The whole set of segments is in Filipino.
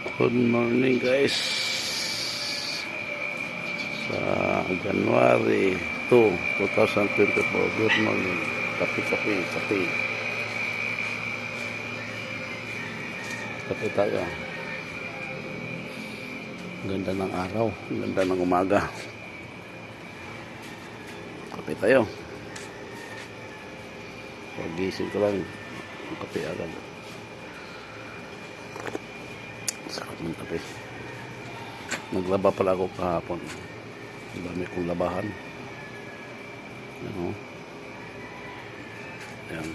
Good morning guys. Sa January 2, 2024. Good morning. Kape, kape, kape. Kape tayo. Ganda ng araw. Ganda ng umaga. Kape tayo. Pagising ko lang. Kape agad. Sarap ng kape. Naglaba pala ako kahapon. Dami kong labahan. Ano? Ayan.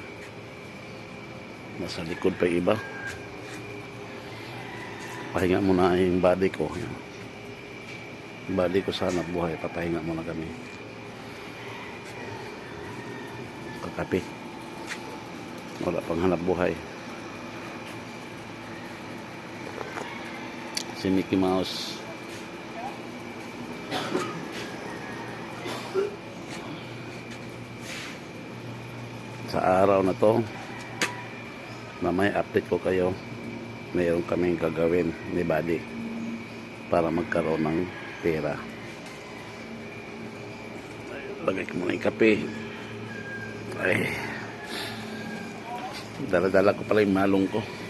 Nasa likod pa iba. Pahinga muna yung body ko. Ayan. Body ko sana buhay. Papahinga muna kami. Kakape. Wala pang hanap buhay. Si Mickey Mouse. Sa araw na to, mamay update ko kayo. Mayroon kaming gagawin ni Buddy para magkaroon ng pera. Lagay ko muna yung kape. Ay. Dala-dala ko pala yung malong ko.